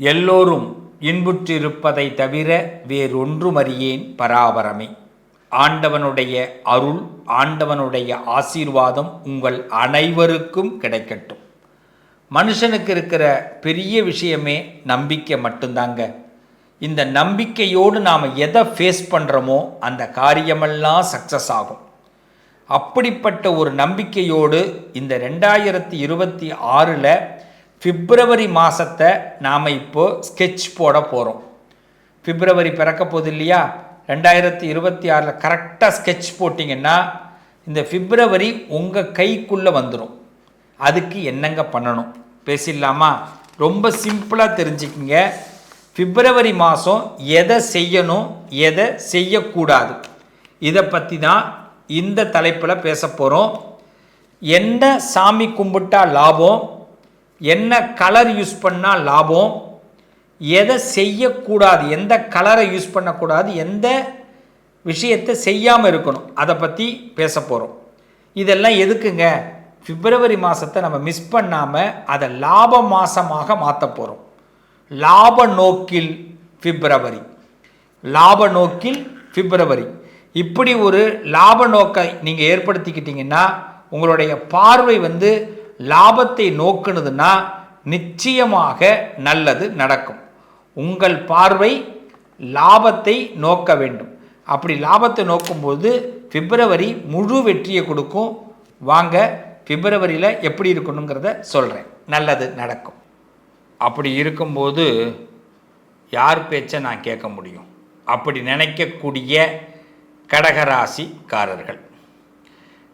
எல்லோரும் இன்புற்றிருப்பதை தவிர வேறொன்றுமறியேன் பராபரமே. ஆண்டவனுடைய அருள் ஆண்டவனுடைய ஆசீர்வாதம் உங்கள் அனைவருக்கும் கிடைக்கட்டும். மனுஷனுக்கு இருக்கிற பெரிய விஷயமே நம்பிக்கை மட்டும்தாங்க. இந்த நம்பிக்கையோடு நாம் எதை ஃபேஸ் பண்ணுறோமோ அந்த காரியமெல்லாம் சக்ஸஸ் ஆகும். அப்படிப்பட்ட ஒரு நம்பிக்கையோடு இந்த ரெண்டாயிரத்தி இருபத்தி ஆறில் பிப்ரவரி மாதத்தை நாம் இப்போது ஸ்கெட்ச் போட போகிறோம் பிப்ரவரி பிறக்க போகுது இல்லையா? ரெண்டாயிரத்தி இருபத்தி ஆறில் கரெக்டாக ஸ்கெட்ச் போட்டிங்கன்னா இந்த பிப்ரவரி உங்கள் கைக்குள்ளே வந்துடும் அதுக்கு என்னங்க பண்ணணும்? பேசிடலாமா? ரொம்ப சிம்பிளாக தெரிஞ்சுக்கிங்க. பிப்ரவரி மாதம் எதை செய்யணும் எதை செய்யக்கூடாது? இதை பற்றி தான் இந்த தலைப்பில் பேச போகிறோம் என்ன சாமி கும்பிட்டா லாபம்? என்ன கலர் யூஸ் பண்ணால் லாபம்? எதை செய்யக்கூடாது? எந்த கலரை யூஸ் பண்ணக்கூடாது? எந்த விஷயத்தை செய்யாமல் இருக்கணும்? அதை பற்றி பேச போகிறோம் இதெல்லாம் எதுக்குங்க? பிப்ரவரி மாதத்தை நம்ம மிஸ் பண்ணாமல் அதை லாப மாதமாக மாற்ற போகிறோம் லாப நோக்கில் பிப்ரவரி. லாப நோக்கில் பிப்ரவரி. இப்படி ஒரு லாப நோக்கை நீங்கள் ஏற்படுத்திக்கிட்டிங்கன்னா உங்களுடைய பார்வை வந்து லாபத்தை நோக்குனதுன்னா நிச்சயமாக நல்லது நடக்கும். உங்கள் பார்வை லாபத்தை நோக்க வேண்டும். அப்படி லாபத்தை நோக்கும்போது பிப்ரவரி முழு வெற்றியை கொடுக்கும். வாங்க பிப்ரவரியில் எப்படி இருக்கணுங்கிறத சொல்கிறேன் நல்லது நடக்கும். அப்படி இருக்கும்போது யார் பேச்சை நான் கேட்க முடியும்? அப்படி நினைக்கக்கூடிய கடகராசிக்காரர்கள்.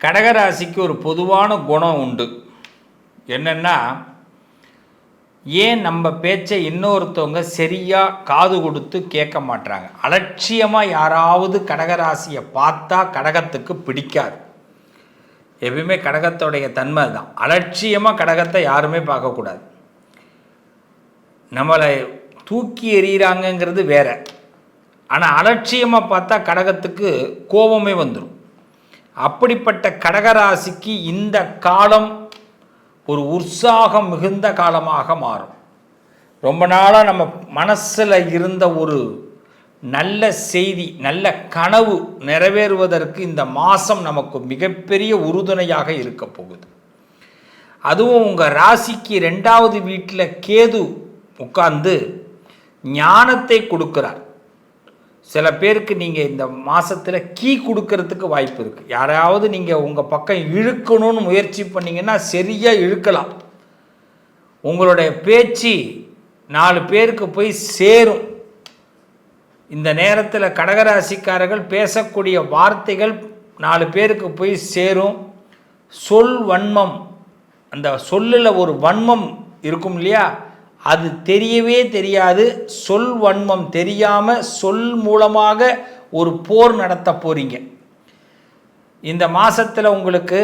கடகராசிக்கு ஒரு பொதுவான குணம் உண்டு. என்னென்னா ஏன் நம்ம பேச்சை இன்னொருத்தவங்க சரியாக காது கொடுத்து கேட்க மாட்றாங்க? அலட்சியமாக யாராவது கடகராசியை பார்த்தா கடகத்துக்கு பிடிக்காது. எப்பயுமே கடகத்தோடைய தன்மை தான் அலட்சியமாக கடகத்தை யாருமே பார்க்கக்கூடாது. நம்மளை தூக்கி எறிகிறாங்கங்கிறது வேற. ஆனால் அலட்சியமாக பார்த்தா கடகத்துக்கு கோபமே வந்துடும் அப்படிப்பட்ட கடகராசிக்கு இந்த காலம் ஒரு உற்சாகம் மிகுந்த காலமாக மாறும். ரொம்ப நாளாக நம்ம மனசில் இருந்த ஒரு நல்ல செய்தி நல்ல கனவு நிறைவேறுவதற்கு இந்த மாதம் நமக்கு மிகப்பெரிய உறுதுணையாக இருக்க போகுது. அதுவும் உங்கள் ராசிக்கு ரெண்டாவது வீட்டில் கேது உட்கார்ந்து ஞானத்தை கொடுக்கிறார். சில பேருக்கு நீங்கள் இந்த மாதத்தில் கீ கொடுக்கறதுக்கு வாய்ப்பு இருக்குது யாராவது நீங்கள் உங்கள் பக்கம் இழுக்கணும்னு முயற்சி பண்ணீங்கன்னா சரியாக இழுக்கலாம். உங்களுடைய பேச்சு நாலு பேருக்கு போய் சேரும். இந்த நேரத்தில் கடகராசிக்காரர்கள் பேசக்கூடிய வார்த்தைகள் நாலு பேருக்கு போய் சேரும். சொல் வன்மம். அந்த சொல்லில் ஒரு வன்மம் இருக்கும் இல்லையா? அது தெரியவே தெரியாது. சொல் வன்மம் தெரியாமல் சொல் மூலமாக ஒரு போர் நடத்த போகிறீங்க இந்த மாதத்தில் உங்களுக்கு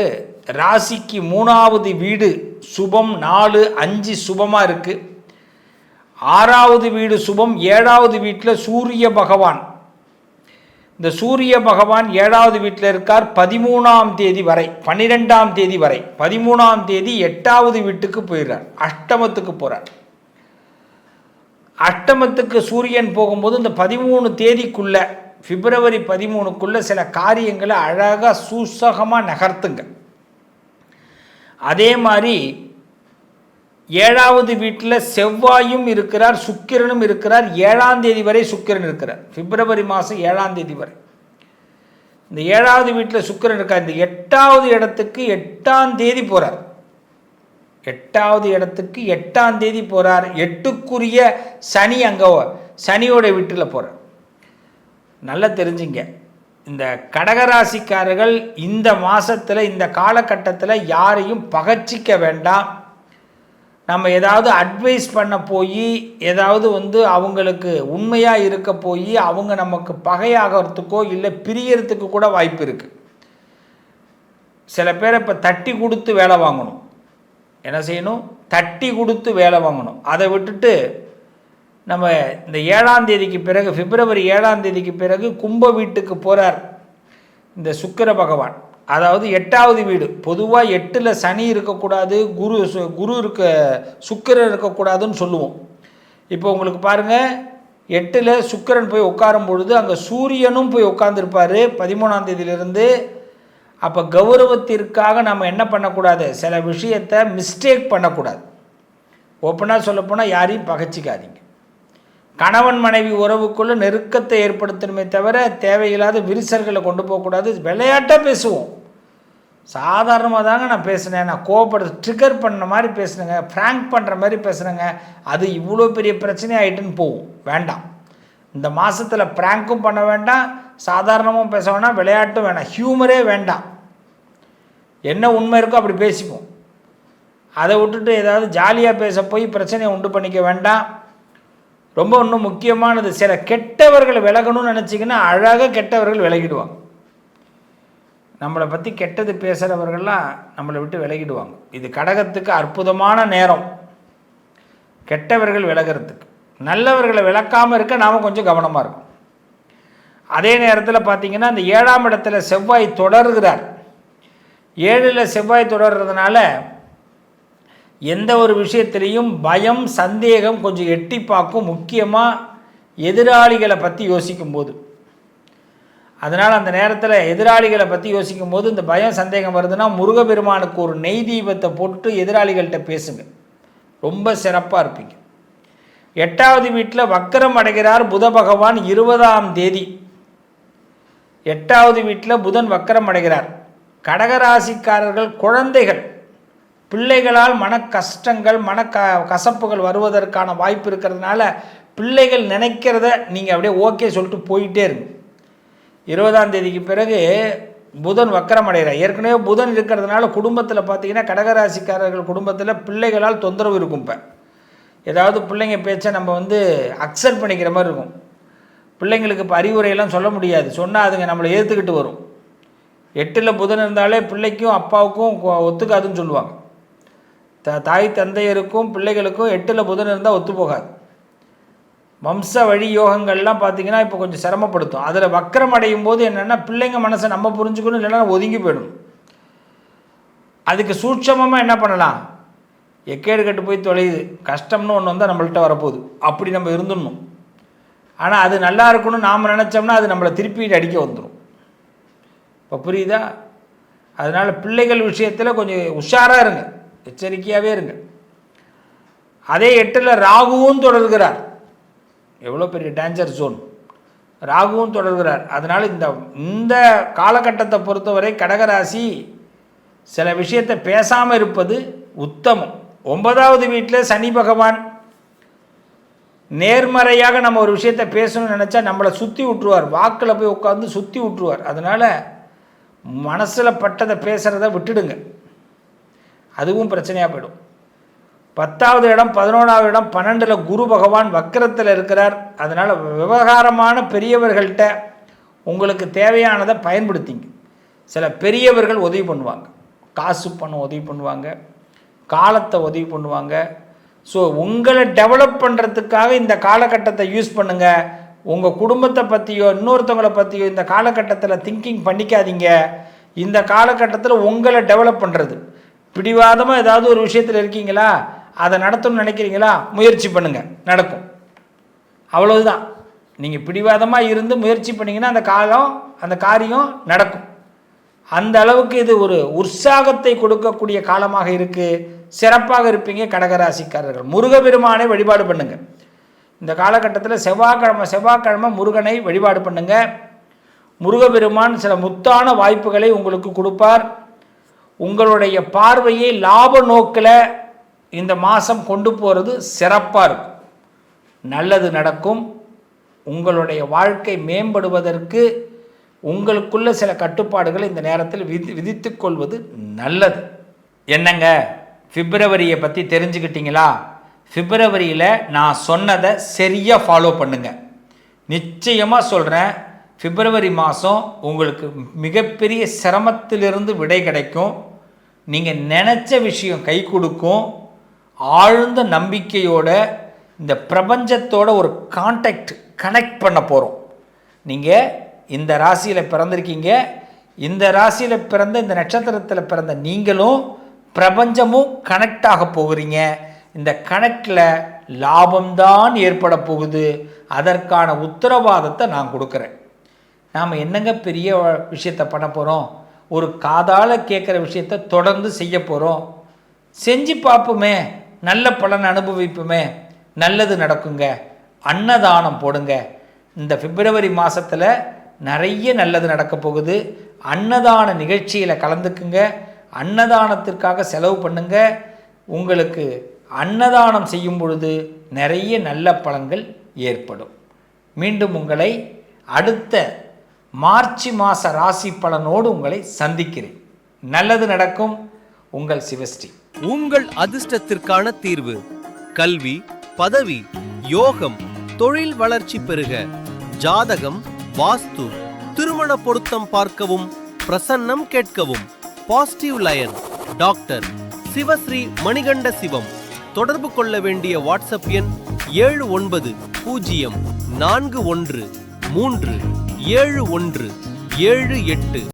ராசிக்கு மூணாவது வீடு சுபம் நாலு அஞ்சு சுபமாக இருக்குது ஆறாவது வீடு சுபம் ஏழாவது வீட்டில் சூரிய பகவான். இந்த சூரிய பகவான் ஏழாவது வீட்டில் இருக்கார் பதிமூணாம் தேதி வரை பன்னிரெண்டாம் தேதி வரை. பதிமூணாம் தேதி எட்டாவது வீட்டுக்கு போயிடுறார் அஷ்டமத்துக்கு போகிறார் அஷ்டமத்துக்கு சூரியன் போகும்போது இந்த பதிமூணு தேதிக்குள்ள பிப்ரவரி பதிமூணுக்குள்ள சில காரியங்களை அழகாக சூசகமாக நகர்த்துங்க. அதே மாதிரி ஏழாவது வீட்டில் செவ்வாயும் இருக்கிறார் சுக்கிரனும் இருக்கிறார் ஏழாம் தேதி வரை சுக்கிரன் இருக்கிறார். பிப்ரவரி மாதம் ஏழாம் தேதி வரை. இந்த ஏழாவது வீட்டில் சுக்கிரன் இருக்கார். இந்த எட்டாவது இடத்துக்கு எட்டாம் தேதி போகிறார் எட்டாவது இடத்துக்கு எட்டாம் தேதி போகிறார் எட்டுக்குரிய சனி அங்கே சனியோட வீட்டில் போகிறார் நல்லா தெரிஞ்சுங்க. இந்த கடகராசிக்காரர்கள் இந்த மாதத்தில் இந்த காலகட்டத்தில் யாரையும் பகச்சிக்க வேண்டாம். நம்ம ஏதாவது அட்வைஸ் பண்ண போய் ஏதாவது வந்து அவங்களுக்கு உண்மையாக இருக்க போய் அவங்க நமக்கு பகையாகிறதுக்கோ இல்லை பிரியறதுக்கு கூட வாய்ப்பு இருக்குது சில பேரை இப்போ தட்டி கொடுத்து வேலை வாங்கணும். என்ன செய்யணும்? தட்டி கொடுத்து வேலை வாங்கணும். அதை விட்டுட்டு நம்ம இந்த ஏழாம் தேதிக்கு பிறகு பிப்ரவரி ஏழாம் தேதிக்கு பிறகு கும்ப வீட்டுக்கு போகிறார் இந்த சுக்கிர பகவான். அதாவது எட்டாவது வீடு. பொதுவாக எட்டில் சனி இருக்கக்கூடாது குரு சு- குரு இருக்க சுக்கிரன் இருக்கக்கூடாதுன்னு சொல்லுவோம். இப்போ உங்களுக்கு பாருங்கள் எட்டில் சுக்கிரன் போய் உட்காரும் பொழுது அங்கே சூரியனும் போய் உட்காந்துருப்பார் பதிமூணாம் தேதியிலிருந்து அப்போ கௌரவத்திற்காக நம்ம என்ன பண்ணக்கூடாது? சில விஷயத்தை மிஸ்டேக் பண்ணக்கூடாது. ஓப்பனாக சொல்லப்போனால் யாரையும் பகைச்சிக்காதீங்க. கணவன் மனைவி உறவுக்குள்ளே நெருக்கத்தை ஏற்படுத்தணுமே தவிர தேவையில்லாத விரிசல்களை கொண்டு போகக்கூடாது. விளையாட்டாக பேசுவோம். சாதாரணமாக தாங்க நான் பேசினேன். நான் கோவப்படுறது ட்ரிகர் பண்ண மாதிரி பேசுனேங்க. ஃப்ராங்க் பண்ணுற மாதிரி பேசுனேங்க. அது இவ்வளோ பெரிய பிரச்சனை ஆகிட்டுன்னு போகும். வேண்டாம். இந்த மாதத்தில் ப்ராங்க்கும் பண்ண வேண்டாம். சாதாரணமும் பேச வேணாம். விளையாட்டும் வேணாம். ஹியூமரே வேண்டாம். என்ன உண்மை இருக்கோ அப்படி பேசிப்போம். அதை விட்டுட்டு ஏதாவது ஜாலியாக பேச போய் பிரச்சனையை உண்டு பண்ணிக்க வேண்டாம். ரொம்ப இன்னும் முக்கியமானது சில கெட்டவர்கள் விலகணும்னு நினச்சிங்கன்னா அழகாக கெட்டவர்கள் விலகிடுவாங்க. நம்மளை பற்றி கெட்டது பேசுகிறவர்கள்லாம் நம்மளை விட்டு விலகிடுவாங்க. இது கடகத்துக்கு அற்புதமான நேரம். கெட்டவர்கள் விலகிறதுக்கு. நல்லவர்களை விளக்காமல் இருக்க நாம் கொஞ்சம் கவனமாக இருக்கும் அதே நேரத்தில் பார்த்தீங்கன்னா இந்த ஏழாம் இடத்துல செவ்வாய் தொடர்கிறார். ஏழில் செவ்வாய் தொடர்றதுனால எந்த ஒரு விஷயத்திலையும் பயம் சந்தேகம் கொஞ்சம் எட்டி பார்க்கும் முக்கியமாக எதிராளிகளை பற்றி யோசிக்கும் போது அதனால் அந்த நேரத்தில் எதிராளிகளை பற்றி யோசிக்கும் போது இந்த பயம் சந்தேகம் வருதுன்னா முருகப்பெருமானுக்கு ஒரு நெய் தீபத்தை போட்டு எதிராளிகள்கிட்ட பேசுங்க. ரொம்ப சிறப்பாக இருப்பீங்க. எட்டாவது வீட்டில் வக்கரம் அடைகிறார் புத பகவான் இருபதாம் தேதி. எட்டாவது வீட்டில் புதன் வக்கரம் அடைகிறார். கடகராசிக்காரர்கள் குழந்தைகள் பிள்ளைகளால் மன கஷ்டங்கள் மன க கசப்புகள் வருவதற்கான வாய்ப்பு இருக்கிறதுனால பிள்ளைகள் நினைக்கிறத நீங்கள் அப்படியே ஓகே சொல்லிட்டு போயிட்டே இருங்க. இருபதாம் தேதிக்கு பிறகு புதன் வக்கரம் அடைகிறார். ஏற்கனவே புதன் இருக்கிறதுனால குடும்பத்தில் பார்த்தீங்கன்னா கடகராசிக்காரர்கள் குடும்பத்தில் பிள்ளைகளால் தொந்தரவு இருக்கும் இப்போ. ஏதாவது பிள்ளைங்க பேச்சை நம்ம வந்து அக்செப்ட் பண்ணிக்கிற மாதிரி இருக்கும். பிள்ளைங்களுக்கு இப்போ அறிவுரையெல்லாம் சொல்ல முடியாது. சொன்னால் அதுங்க நம்மளை ஏற்றுக்கிட்டு வரும். எட்டில் புதன் இருந்தாலே பிள்ளைக்கும் அப்பாவுக்கும் ஒத்துக்காதுன்னு சொல்லுவாங்க. த தாய் தந்தையருக்கும் பிள்ளைகளுக்கும் எட்டில் புதன் இருந்தால் ஒத்து போகாது. வம்ச வழி யோகங்கள்லாம் பார்த்தீங்கன்னா இப்போ கொஞ்சம் சிரமப்படுத்தும். அதில் வக்கரம் அடையும் போது என்னென்னா பிள்ளைங்க மனசை நம்ம புரிஞ்சுக்கணும் இல்லைன்னா ஒதுங்கி போயிடும். அதுக்கு சூட்சமமாக என்ன பண்ணலாம்? எக்கேடு கட்டு போய் தொலையுது. கஷ்டம்னு ஒன்று வந்தால் நம்மள்கிட்ட வரப்போகுது. அப்படி நம்ம இருந்துடணும். ஆனால் அது நல்லா இருக்கணும்னு நாம் நினச்சோம்னா அது நம்மளை திருப்பி அடிக்க வந்துடும் இப்போ புரியுதா? அதனால் பிள்ளைகள் விஷயத்தில் கொஞ்சம் உஷாராக இருங்க. எச்சரிக்கையாகவே இருங்க. அதே எட்டில் ராகுவும் தொடர்கிறார். எவ்வளோ பெரிய டேஞ்சர் ஜோன் ராகுவும் தொடர்கிறார். அதனால் இந்த இந்த காலகட்டத்தை பொறுத்தவரை கடகராசி சில விஷயத்தை பேசாமல் இருப்பது உத்தமம். ஒன்பதாவது வீட்டில் சனி பகவான். நேர்மறையாக நம்ம ஒரு விஷயத்தை பேசணும்னு நினச்சா நம்மளை சுற்றி விட்ருவார் வாக்கில் போய் உட்காந்து சுற்றி விட்டுருவார். அதனால் மனசில் பட்டதை பேசுகிறத விட்டுடுங்க. அதுவும் பிரச்சனையாக போயிடும். பத்தாவது இடம் பதினோராவது இடம் பன்னெண்டில் குரு பகவான் வக்கரத்தில் இருக்கிறார். அதனால் விவகாரமான பெரியவர்கள்ட்ட உங்களுக்கு தேவையானதை பயன்படுத்திங்க. சில பெரியவர்கள் உதவி பண்ணுவாங்க. காசு பணம் உதவி பண்ணுவாங்க. காலத்தை உதவி பண்ணுவாங்க. ஸோ உங்களை டெவலப் பண்ணுறதுக்காக இந்த காலகட்டத்தை யூஸ் பண்ணுங்கள் உங்கள் குடும்பத்தை பற்றியோ இன்னொருத்தவங்களை பற்றியோ இந்த காலகட்டத்தில் திங்கிங் பண்ணிக்காதீங்க. இந்த காலகட்டத்தில் உங்களை டெவலப் பண்ணுறது பிடிவாதமாக ஏதாவது ஒரு விஷயத்தில் இருக்கீங்களா? அதை நடத்தணும்னு நினைக்கிறீங்களா? முயற்சி பண்ணுங்கள் நடக்கும். அவ்வளவுதான். நீங்கள் பிடிவாதமாக இருந்து முயற்சி பண்ணிங்கன்னா அந்த காலம் அந்த காரியம் நடக்கும். அந்த அளவுக்கு இது ஒரு உற்சாகத்தை கொடுக்கக்கூடிய காலமாக இருக்குது சிறப்பாக இருப்பீங்க கடகராசிக்காரர்கள். முருகபெருமானை வழிபாடு பண்ணுங்கள் இந்த காலகட்டத்தில் செவ்வாய்க்கிழமை செவ்வாய்க்கிழமை முருகனை வழிபாடு பண்ணுங்க. முருகபெருமான் சில முத்தான வாய்ப்புகளை உங்களுக்கு கொடுப்பார். உங்களுடைய பார்வையை லாப நோக்கில் இந்த மாதம் கொண்டு போகிறது சிறப்பாக இருக்கும். நல்லது நடக்கும். உங்களுடைய வாழ்க்கை மேம்படுவதற்கு உங்களுக்குள்ள சில கட்டுப்பாடுகளை இந்த நேரத்தில் விதி விதித்து கொள்வது நல்லது. என்னங்க? பிப்ரவரியை பற்றி தெரிஞ்சுக்கிட்டீங்களா? பிப்ரவரியில் நான் சொன்னதை சரியாக ஃபாலோ பண்ணுங்க. நிச்சயமாக சொல்கிறேன் பிப்ரவரி மாதம் உங்களுக்கு மிகப்பெரிய சிரமத்திலிருந்து விடை கிடைக்கும். நீங்கள் நினச்ச விஷயம் கை கொடுக்கும். ஆழ்ந்த நம்பிக்கையோட இந்த பிரபஞ்சத்தோட ஒரு கான்டாக்ட் கனெக்ட் பண்ண போகிறோம் நீங்கள் இந்த ராசியில் பிறந்திருக்கீங்க. இந்த ராசியில் பிறந்த இந்த நட்சத்திரத்தில் பிறந்த நீங்களும் பிரபஞ்சமும் கனெக்ட் ஆக போகிறீங்க. இந்த கணக்கில் லாபம்தான் ஏற்பட போகுது. அதற்கான உத்தரவாதத்தை நான் கொடுக்குறேன். நாம் என்னங்க பெரிய விஷயத்தை பண்ண போகிறோம் ஒரு காதால் கேட்குற விஷயத்த தொடர்ந்து செய்ய போகிறோம் செஞ்சு பார்ப்போமே. நல்ல பலன் அனுபவிப்போமே. நல்லது நடக்குங்க. அன்னதானம் போடுங்க. இந்த பிப்ரவரி மாதத்தில் நிறைய நல்லது நடக்க போகுது. அன்னதான நிகழ்ச்சியில் கலந்துக்குங்க. அன்னதானத்திற்காக செலவு பண்ணுங்க. உங்களுக்கு அன்னதானம் செய்யும் பொழுது நிறைய நல்ல பலன்கள் ஏற்படும். மீண்டும் உங்களை அடுத்த மார்ச் மாத ராசி பலனோடு உங்களை சந்திக்கிறேன். நல்லது நடக்கும். உங்கள் சிவஸ்ரீ. உங்கள் அதிர்ஷ்டத்திற்கான தீர்வு. கல்வி பதவி யோகம் தொழில் வளர்ச்சி பெருக. ஜாதகம் வாஸ்து திருமண பொருத்தம் பார்க்கவும் பிரசன்னம் கேட்கவும். Positive line. Doctor. Sivasri Manikanda Sivam. தொடர்பு கொள்ள வேண்டிய வாட்ஸ்அப் எண் ஏழு ஒன்பது பூஜ்ஜியம் நான்கு ஒன்று மூன்று ஏழு ஒன்று ஏழு எட்டு.